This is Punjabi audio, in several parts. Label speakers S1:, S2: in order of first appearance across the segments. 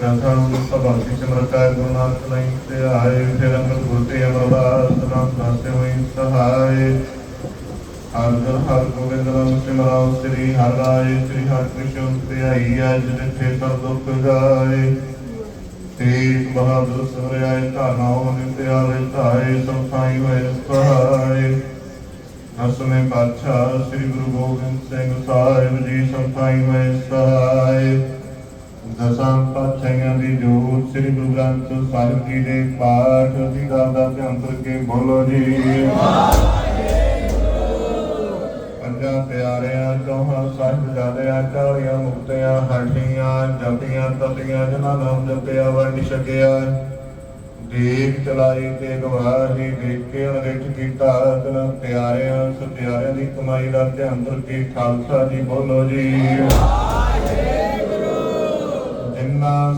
S1: ਸਾਨੂੰ ਸਭਾ ਦੀ ਸਿਮਰਤਾ ਗੁਰੂ ਨਾਨਕ ਨਹੀਂ ਤੇ ਆਏ ਫਿਰ ਅੰਗਦ ਗੁਰਤੇ ਅਮਰਦਾਸ ਨਾਮ ਦਾਤੇ ਹੋਈ ਸਹਾਏ ਹਰ ਜਨ ਹਰ ਗੋਬਿੰਦ ਨਾਮ ਸਿਮਰਾਉ ਸ੍ਰੀ ਹਰਿ ਸ੍ਰੀ ਹਰਿ ਕ੍ਰਿਸ਼ਨ ਤੇ ਅਜ ਜਿਥੇ ਸਭ ਦੁੱਖ ਜਾਏ ਤੇਗ ਬਹਾਦਰ ਸਿਮਰਿਆਏ ਧਾਨਾਉ ਨਿਤਿ ਆਵੇ ਧਾਏ ਸਭ ਥਾਈ ਹੋਏ ਸਹਾਏ ਅਸਮੇ ਪਾਤਸ਼ਾਹ ਸ੍ਰੀ ਗੁਰੂ ਗੋਬਿੰਦ ਸਿੰਘ ਸਾਹਿਬ ਜੀ ਸਭ ਹੋਏ ਸਹਾਏ ਦਸਾਂ ਪਾਤਸ਼ਾਹਾਂ ਦੀ ਜੋਤ, ਸ੍ਰੀ ਗੁਰੂ ਗ੍ਰੰਥ ਸਾਹਿਬ ਜੀ ਦੇ ਪਾਠ ਦੀ ਦਾ ਧਿਆਨ ਕਰਕੇ ਬੋਲੋ ਜੀ। ਪੰਜਾਂ ਪਿਆਰਿਆਂ ਚੌਹਾਂ ਸਾਹਿਬਜ਼ਾਦਿਆਂ ਜਾਦਿਆਂ, ਚਾਲੀਆਂ ਮੁਕਤਿਆਂ, ਹੱਡੀਆਂ, ਜਪੀਆਂ, ਤਪੀਆਂ, ਜਿਨ੍ਹਾਂ ਨਾਮ ਜਪਿਆ ਵੰਡ ਛਕਿਆ। ਦੇਖ ਚਲਾਈ ਤੇ ਗਵਾਹੀ ਦੇਖ ਕੇ ਅਨਿਠ ਕੀਤਾ ਤਨ ਪਿਆਰਿਆਂ, ਸਤਿਆਰਿਆਂ ਦੀ ਕਮਾਈ ਦਾ ਧਿਆਨ ਕਰਕੇ ਖਾਲਸਾ ਜੀ ਬੋਲੋ ਜੀ। ਜਿਨ੍ਹਾਂ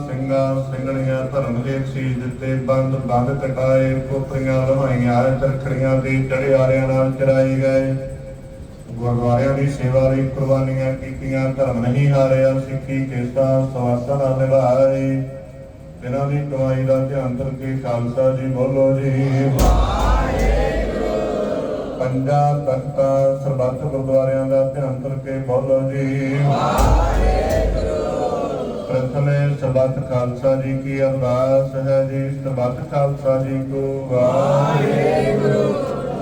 S1: ਸਿੰਘਾਂ, ਸਿੰਘਣੀਆਂ ਧਰਮ ਦੇ ਸੀਸ ਦਿੱਤੇ, ਬੰਦ ਬੰਦ ਕਟਾਏ, ਕੋਪਰੀਆਂ ਲਵਾਈਆਂ ਚਰਖੜੀਆਂ ਤੇ ਚੜਿਆਰਿਆਂ ਨਾਲ ਚਰਾਈ ਗਏ। ਗੁਰਦੁਆਰਿਆਂ ਦੀ ਸੇਵਾ ਲਈ ਕੁਰਬਾਨੀਆਂ ਕੀਤੀਆਂ, ਧਰਮ ਨਹੀਂ ਹਾਰਿਆ, ਸਿੱਖੀ ਕੇਸਾ, ਸਵਾਸਾਂ ਨਾਲ ਨਿਭਾਏ। ਇਹਨਾਂ ਦੀ ਕਮਾਈ ਦਾ ਧਿਆਨ ਕਰਕੇ ਖਾਲਸਾ ਜੀ ਬੋਲੋ ਜੀ। ਪੰਜਾਂ ਤਖਤਾਂ ਸਰਬੱਤ ਗੁਰਦੁਆਰਿਆਂ ਦਾ ਧਿਆਨ ਕਰਕੇ ਬੋਲੋ ਜੀ। ਪ੍ਰਥਮੇ ਸਰਬੱਤ ਖਾਲਸਾ ਜੀ ਕੀ ਅਰਦਾਸ ਹੈ ਜੀ ਸਰਬੱਤ ਖਾਲਸਾ ਜੀ ਕੋ ਵਾਹਿਗੁਰੂ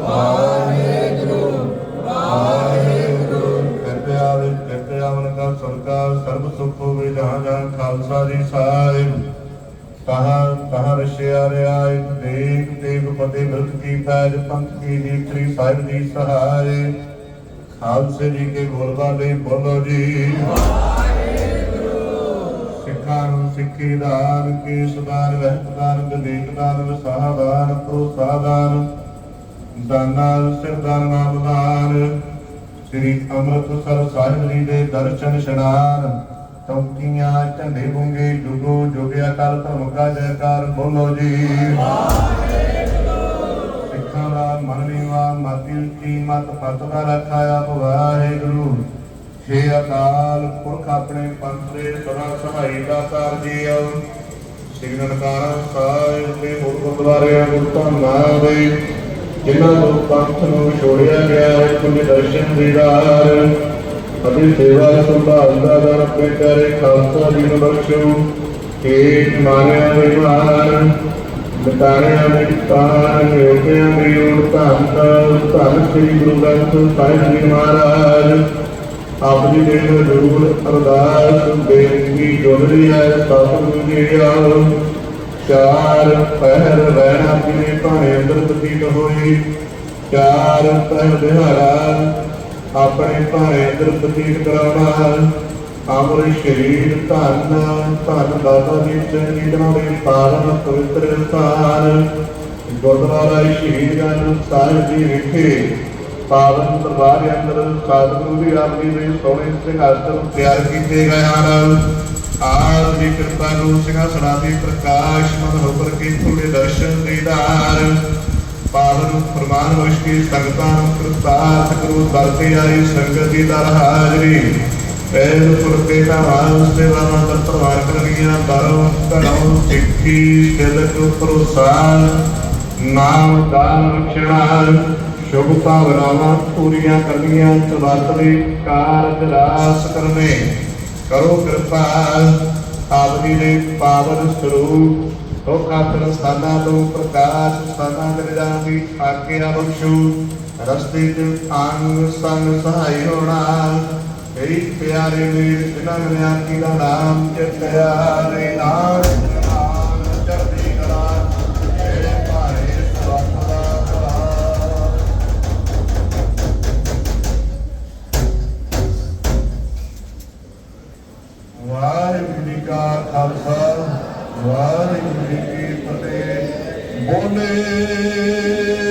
S1: ਵਾਹਿਗੁਰੂ ਵਾਹਿਗੁਰੂ। ਕਿਰਪਾ ਵਿੱਚ ਕਿਰਪਾ ਮਨ ਦਾ ਸਰਕਾਰ ਸਰਬ ਸੁਖ ਹੋਵੇ ਜਹਾਂ ਜਹਾਂ ਖਾਲਸਾ ਜੀ ਸਾਹਿਬ। ਕਹਾਂ ਕਹਾਂ ਰਸ਼ਿਆ ਰਿਆਇ ਦੇਖ ਦੇਖ ਪਤੇ ਮਿਲਤ ਕੀ ਪੈਜ ਪੰਥ ਕੀ ਨੀਤਰੀ ਸਾਹਿਬ ਦੀ ਸਹਾਇ ਖਾਲਸੇ ਜੀ ਕੇ ਬੋਲਬਾਲੇ ਬੋਲੋ ਜੀ। ਸਿੱਖਾਂ ਨੂੰ ਸਿੱਖੀ ਦਾਨ ਕੇਸ ਦਾਨ ਰਹਿਤ ਦਾਨ ਵਿਵੇਕ ਦਾਨਾ ਸਿਰਦਾਨ ਨਾਮ ਸ੍ਰੀ ਅੰਮ੍ਰਿਤਸਰ ਸਾਹਿਬ ਜੀ ਦੇ ਦਰਸ਼ਨ ਇਸ਼ਨਾਨ ਚੌਕੀਆਂ, ਝੰਡੇ ਗੁੰਗੇ ਜੁਗੋ ਜੁਗਿਆ ਕਰ ਧਰਮ ਕਾ ਜੈਕਾਰ, ਬੋਲੋ ਜੀ। ਸਿੱਖਾਂ ਦਾ ਮਨ ਨੀਵਾ, ਮਾਤੀ ਉੱਚੀ ਮਤ ਪਤ ਦਾ ਰੱਖਾਇਆ ਵਾਹਿਗੁਰੂ ਹੇ ਅਕਾਲ ਪੁਰਖ ਆਪਣੇ ਪੰਥ ਦੇ ਸਦਾ ਸਹਾਈ ਦਾ ਕਰ ਜੀਓ। ਸ੍ਰੀ ਨਨਕਾਣਾ ਸਾਹਿਬ ਦੇ ਹੋਰ ਗੁਰਦੁਆਰੇ ਗੁਰਧਾਮਾਂ ਦੇ ਜਿਨ੍ਹਾਂ ਨੂੰ ਪੰਥ ਨੂੰ ਛੋੜਿਆ ਗਿਆ ਹੈ ਕੁਝ ਦਰਸ਼ਨ ਦੀਦਾਰ ਅਤੇ ਸੇਵਾ ਸੰਭਾਲ ਦਾ ਦਰ ਆਪਣੇ ਪਿਆਰੇ ਖਾਲਸਾ ਜੀ ਨੂੰ ਬਖਸ਼ੋ। ਕਿ ਮਾਨਿਆ ਦੇ ਮਾਨ ਬਤਾਰਿਆਂ ਯੋਗਿਆਂ ਦੇ ਯੋਗ ਧੰਨ ਸ੍ਰੀ ਗੁਰੂ ਗ੍ਰੰਥ ਸਾਹਿਬ ਜੀ ਮਹਾਰਾਜ। ਆਪ ਜੀ ਦੇ ਅਰਦਾਸ ਬੇਨਤੀ ਜੁੜਦੀ ਹੈ, ਸਤਿਗੁਰੂ ਜੀ ਆਓ ਚਾਰ ਪਹਿਰ ਰਹਿਣਾ ਕਿਨੇ ਭਾਣੇ ਅੰਦਰ ਬਤੀਤ ਹੋਈ ਚਾਰ ਪਹਿਰ ਦਿਹਾੜਾ ਆਪਣੇ ਭਾਣੇ ਅੰਦਰ ਬਤੀਤ ਕਰਾਉਣਾ ਆਪਣੇ ਸਰੀਰ ਧੰਨ ਧੰਨ ਦਾਤਾ ਜੀ ਚੰਗੀ ਤਰ੍ਹਾਂ ਦੇ ਪਾਵਨ ਪਵਿੱਤਰ ਸਥਾਨ ਗੁਰਦੁਆਰਾ ਸ਼ਹੀਦਗੰਜ ਸਾਹਿਬ ਜੀ ਵਿਖੇ ਪਾਵਨ ਦਰਬਾਰ ਅੰਦਰ ਸਤਿਗੁਰੂ ਦੀ ਆਪਣੀ ਦੇ ਸੋਹਣੇ ਸਿੰਘਾਸਨ ਤਿਆਰ ਕੀਤੇ ਗਏ ਹਨ। ਆਪ ਦੀ ਕਿਰਪਾ ਨੂੰ ਸਿੰਘਾਸਨਾਂ ਦੀ ਪ੍ਰਕਾਸ਼ ਮਨ ਹੋ ਕਰਕੇ ਤੁਹਾਡੇ ਦਰਸ਼ਨ ਦੀਦਾਰ ਪਾਵਨ ਫਰਮਾਨ ਹੋਸ਼ ਸੰਗਤਾਂ ਨੂੰ ਕਿਰਪਾਤ ਦਰਤੇ ਆਈ ਸੰਗਤ ਦੀ ਦਰ ਹਾਜ਼ਰੀ। ਪੈਰ ਫੁਰਕੇ ਦਾ ਵਾਲ ਸੇਵਾਵਾਂ ਦਾ ਪ੍ਰਵਾਰ ਕਰਨੀਆਂ ਦਰੋਂ ਧੜੋਂ ਸਿੱਖੀ ਸਿਲਕ ਪ੍ਰੋਸਾਨ ਨਾਮ, ਦਾਨ ਰਖਣਾ ਸ਼ੁਭ ਭਾਵਨਾਵਾਂ ਪੂਰੀਆਂ ਕਰਨੀਆਂ ਚਵਤ ਕਾਰਜ ਰਾਸ ਕਰਨੇ। ਕਰੋ ਕਿਰਪਾ ਆਪ ਦੇ ਪਾਵਨ ਸਰੂਪ। ਦੁੱਖ ਆਤਨ ਸਥਾਨਾਂ ਤੋਂ ਪ੍ਰਕਾਸ਼ ਸਥਾਨਾਂ ਦੇ ਜਾਣ ਦੀ ਆਗਿਆ ਬਖਸ਼ੂ। ਰਸਤੇ ਤੇ ਅੰਗ ਸੰਗ ਸਹਾਈ ਹੋਣਾ। ਮੇਰੀ ਪਿਆਰੇ ਵੀਰ, ਜਿਨ੍ਹਾਂ ਨੇ ਆਕੀ ਦਾ ਨਾਮ ਚਿਤਿਆ ਦੇ ਨਾਮ morning.